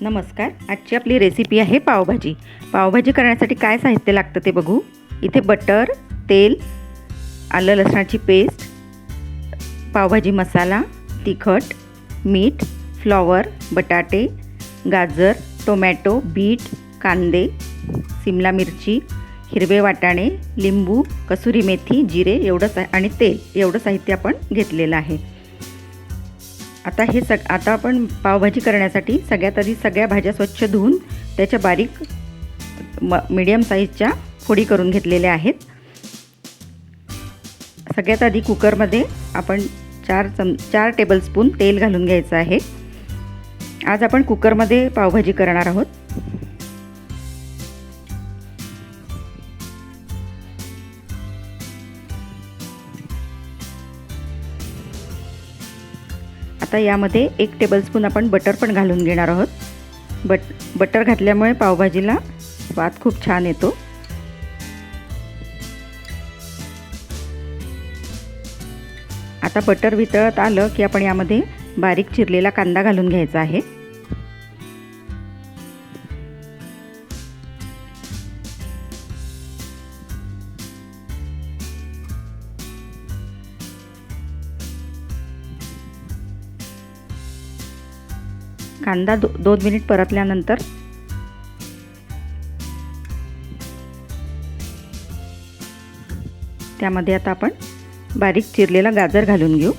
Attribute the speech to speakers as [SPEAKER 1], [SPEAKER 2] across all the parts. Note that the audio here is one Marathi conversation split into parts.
[SPEAKER 1] नमस्कार आजची आपली रेसिपी आहे पावभाजी. पावभाजी करण्यासाठी काय साहित्य लागतं ते बघू. इथे बटर तेल आलं लसणाची पेस्ट पावभाजी मसाला तिखट मीठ फ्लॉवर बटाटे गाजर टोमॅटो बीट कांदे सिमला मिरची हिरवे वाटाणे लिंबू कसुरी मेथी जिरे एवढं सा आणि तेल एवढं साहित्य आपण घेतलेलं आहे. आता हे सग आता आपण पावभाजी करण्यासाठी सगळ्यात आधी सगळ्या भाज्या स्वच्छ धुवून त्याच्या बारीक म मिडियम साईजच्या फोडी करून घेतलेल्या आहेत. सगळ्यात आधी कुकरमध्ये आपण चार चम चार टेबलस्पून तेल घालून घ्यायचं आहे. आज आपण कुकरमध्ये पावभाजी करणार आहोत. आता यामध्ये एक टेबलस्पून आपण बटर पण घालून घेणार आहोत. बट बटर घातल्यामुळे पावभाजीला स्वाद खूप छान येतो. आता बटर वितळत आलं की आपण यामध्ये बारीक चिरलेला कांदा घालून घ्यायचा आहे. कांदा दो दोन मिनिट परतल्यानंतर त्यामध्ये आता आपण बारीक चिरलेला गाजर घालून घेऊ.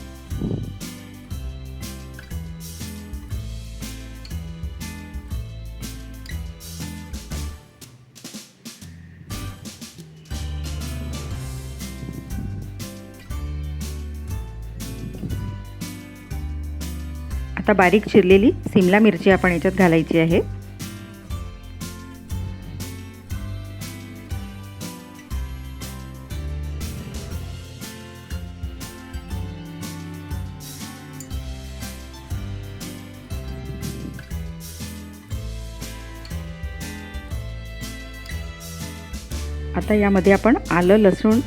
[SPEAKER 1] आता बारीक चिरलेली सिमला मिरची आपण याच्यात घालायची आहे. आता यामध्ये आपण आलं लसूण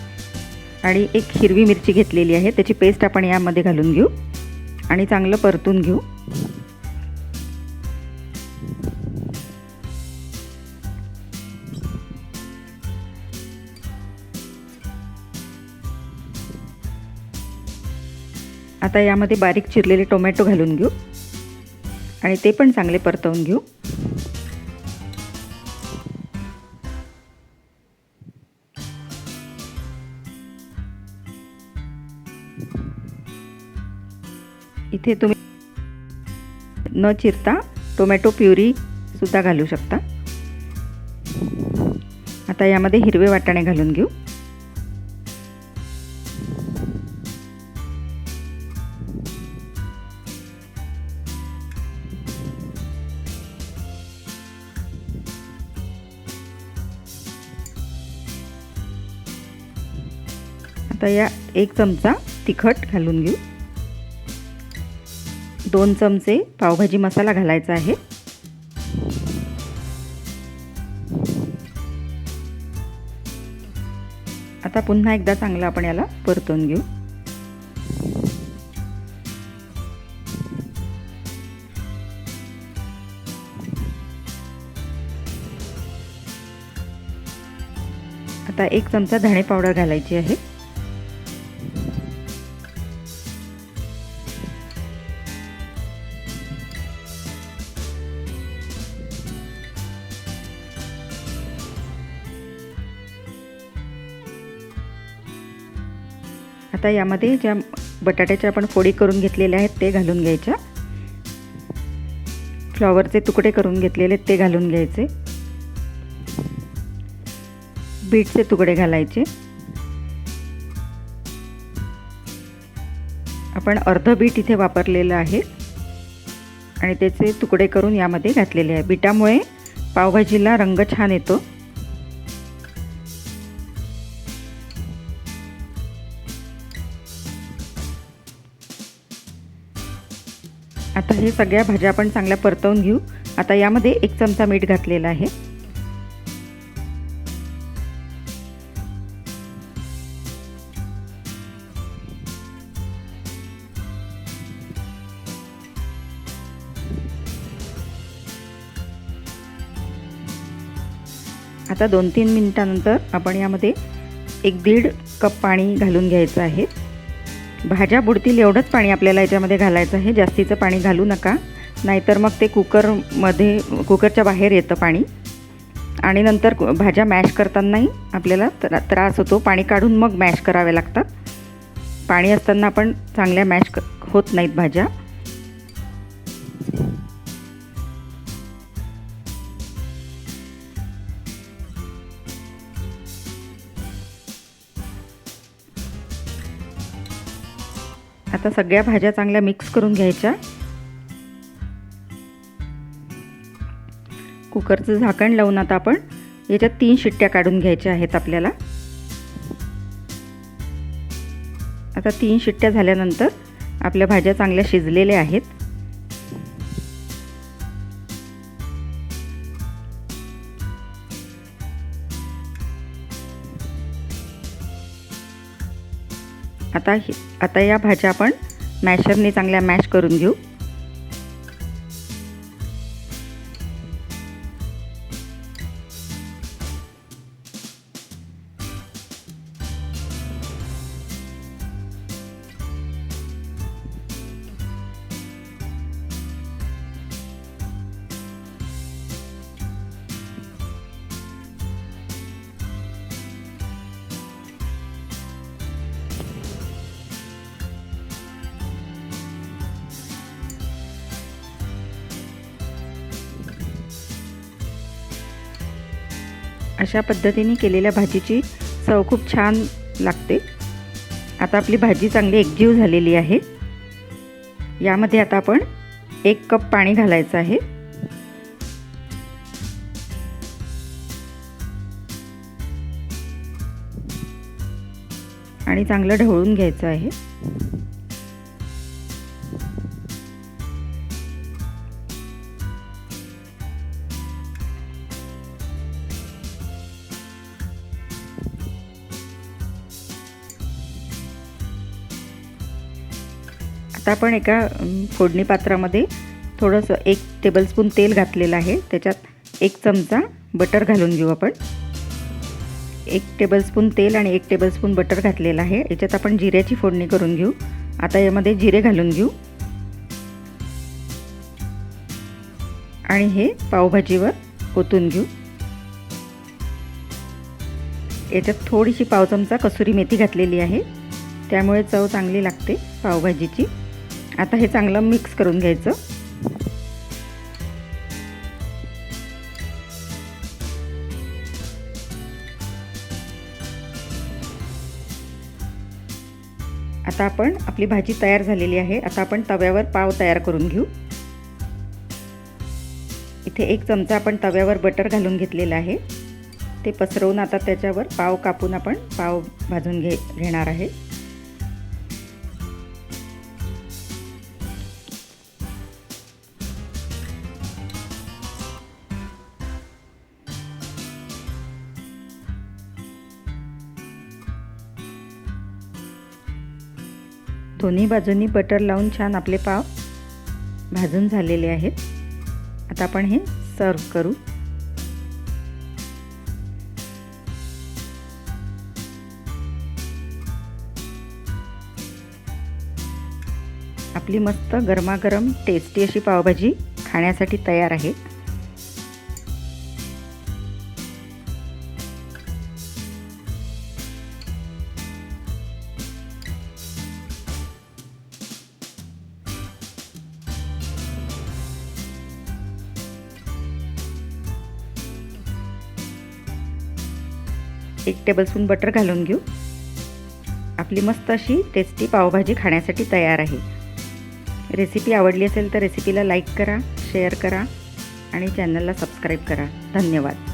[SPEAKER 1] आणि एक हिरवी मिरची घेतलेली आहे. त्याची पेस्ट आपण यामध्ये घालून घेऊ. आणि चांगलं परतून घेऊ. आता यामध्ये बारीक चिरलेले टोमॅटो घालून घेऊ. आणि ते पण चांगले परतवून घेऊ. इथे तुम्ही न चिरता टोमॅटो प्युरीसुद्धा घालू शकता. आता यामध्ये हिरवे वाटाणे घालून घेऊ. आता या एक चमचा तिखट घालून घेऊ. दोन चमचे पावभाजी मसाला घालायचा आहे. आता पुन्हा एकदा चांगलं आपण याला परतून घेऊ. आता एक चमचा धणे पावडर घालायची आहे. आता यामध्ये ज्या बटाट्याच्या आपण फोडी करून घेतलेल्या आहेत ते घालून घ्यायच्या. फ्लॉवरचे तुकडे करून घेतलेले ते घालून घ्यायचे. बीटचे तुकडे घालायचे. आपण अर्ध बीट इथे वापरलेलं आहे. आणि त्याचे तुकडे करून यामध्ये घातलेले आहे. बीटामुळे पावभाजीला रंग छान येतो. आता हे सगळ्या भाज्या आपण चांगल्या परतवून घेऊ. आता यामध्ये एक चमचा मीठ घातलेला आहे. आता दोन तीन मिनटानंतर आपण यामध्ये एक दीड कप पाणी घालून घ्यायचं आहे. भाज्या बुडतील एवढंच पाणी आपल्याला याच्यामध्ये घालायचं आहे. जास्तीचं पाणी घालू नका. नाहीतर मग ते कुकरमध्ये कुकरच्या बाहेर येतं पाणी. आणि नंतर भाज्या मॅश करतानाही आपल्याला त्रा त्रास होतो. पाणी काढून मग मॅश कराव्या लागतात. पाणी असताना आपण चांगल्या मॅश क होत नाहीत भाज्या. आता सगळ्या भाज्या चांगल्या मिक्स करून घ्यायच्या. कुकरचं झाकण लावून आता आपण याच्यात तीन शिट्ट्या काढून घ्यायच्या आहेत आपल्याला. आता तीन शिट्ट्या झाल्यानंतर आपल्या भाज्या चांगल्या शिजलेल्या आहेत. आता आता या भाज्या आपण मॅशरने चांगल्या मॅश करून घेऊ. अशा पद्धतीने केलेल्या भाजीची चव खूप छान लागते. आता आपली भाजी चांगली एकजीव झालेली आहे. यामध्ये आता आपण एक कप पाणी घालायचं आहे. आणि चांगलं ढवळून घ्यायचं आहे. आता आपण एका फोडणी पात्रामध्ये थोडंसं एक टेबलस्पून तेल घातलेलं आहे. त्याच्यात एक चमचा बटर घालून घेऊ आपण. एक टेबलस्पून तेल आणि एक टेबलस्पून बटर घातलेलं आहे. याच्यात आपण जिऱ्याची फोडणी करून घेऊ. आता यामध्ये जिरे घालून घेऊ. आणि हे पावभाजीवर ओतून घेऊ. याच्यात थोडीशी पाव चमचा कसुरी मेथी घातलेली आहे. त्यामुळे चव चांगली लागते पावभाजीची. आता हे चांगलं मिक्स करून घ्यायचं. आता आपण आपली भाजी तयार झालेली आहे. आता आपण तव्यावर पाव तयार करून घेऊ. इथे एक चमचा आपण तव्यावर बटर घालून घेतलेलं आहे. ते पसरवून आता त्याच्यावर पाव कापून आपण पाव भाजून घे घेणार आहे. दोन्ही बाजूंनी बटर लावून छान आपले पाव भाजून झालेले आहेत. आता आपण हे सर्व करू. आपली मस्त गरमागरम टेस्टी अशी पावभाजी खाण्यासाठी तयार आहे. एक टेबलस्पून बटर घालून घेऊ. आपली मस्त अशी टेस्टी पावभाजी खाण्यासाठी तयार आहे. रेसिपी आवडली असेल तर रेसिपीला लाईक करा शेअर करा आणि चॅनलला सबस्क्राईब करा. धन्यवाद.